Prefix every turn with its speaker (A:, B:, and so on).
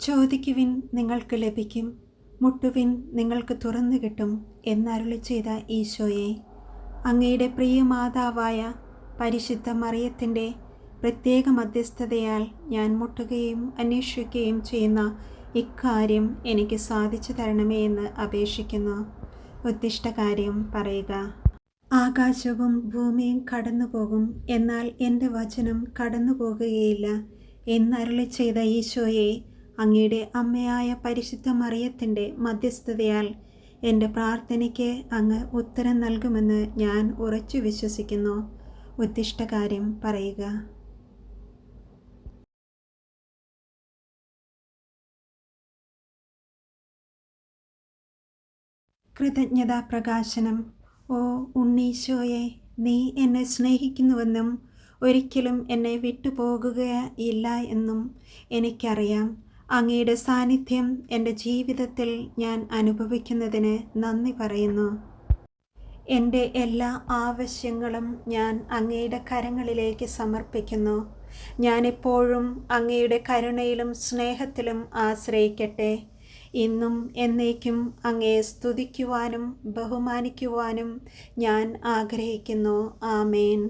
A: ചോദിക്കുവിൻ നിങ്ങൾക്ക് ലഭിക്കും മുട്ടുവിൻ നിങ്ങൾക്ക് തുറന്നു കിട്ടും എന്നരുളി ചെയ്ത ഈശോയെ. അങ്ങയുടെ പ്രിയ മാതാവായ പരിശുദ്ധ മറിയത്തിന്റെ പ്രത്യേക മധ്യസ്ഥതയാൽ ഞാൻ മുട്ടുകയും അന്വേഷിക്കുകയും ചെയ്യുന്ന ഇക്കാര്യം എനിക്ക് സാധിച്ചു തരണമേ എന്ന് അപേക്ഷിക്കുന്നു. ഉദ്ദിഷ്ടകാര്യം പറയുക. ആകാശവും ഭൂമിയും കടന്നു പോകും എന്നാൽ എന്റെ വചനം കടന്നു പോകുകയില്ല എന്നരുളി ചെയ്ത ഈശോയെ അങ്ങയുടെ അമ്മയായ പരിശുദ്ധ മറിയത്തിന്റെ മധ്യസ്ഥതയാൽ എന്റെ പ്രാർത്ഥനയ്ക്ക് അങ്ങ് ഉത്തരം നൽകുമെന്ന് ഞാൻ ഉറച്ചു വിശ്വസിക്കുന്നു. ഉദ്ദിഷ്ടകാര്യം പറയുക. കൃതജ്ഞതാ പ്രകാശനം. ഓ ഉണ്ണീശോയെ നീ എന്നെ സ്നേഹിക്കുന്നുവെന്നും ഒരിക്കലും എന്നെ വിട്ടുപോകുകയില്ല എന്നും എനിക്കറിയാം. അങ്ങയുടെ സാന്നിധ്യം എന്റെ ജീവിതത്തിൽ ഞാൻ അനുഭവിക്കുന്നതിന് നന്ദി പറയുന്നു. എന്റെ എല്ലാ ആവശ്യങ്ങളും ഞാൻ അങ്ങയുടെ കരങ്ങളിലേക്ക് സമർപ്പിക്കുന്നു. ഞാനെപ്പോഴും അങ്ങയുടെ കരുണയിലും സ്നേഹത്തിലും ആശ്രയിക്കട്ടെ. ഇന്നും എന്നേക്കും അങ്ങയെ സ്തുതിക്കുവാനും ബഹുമാനിക്കുവാനും ഞാൻ ആഗ്രഹിക്കുന്നു. ആമേൻ.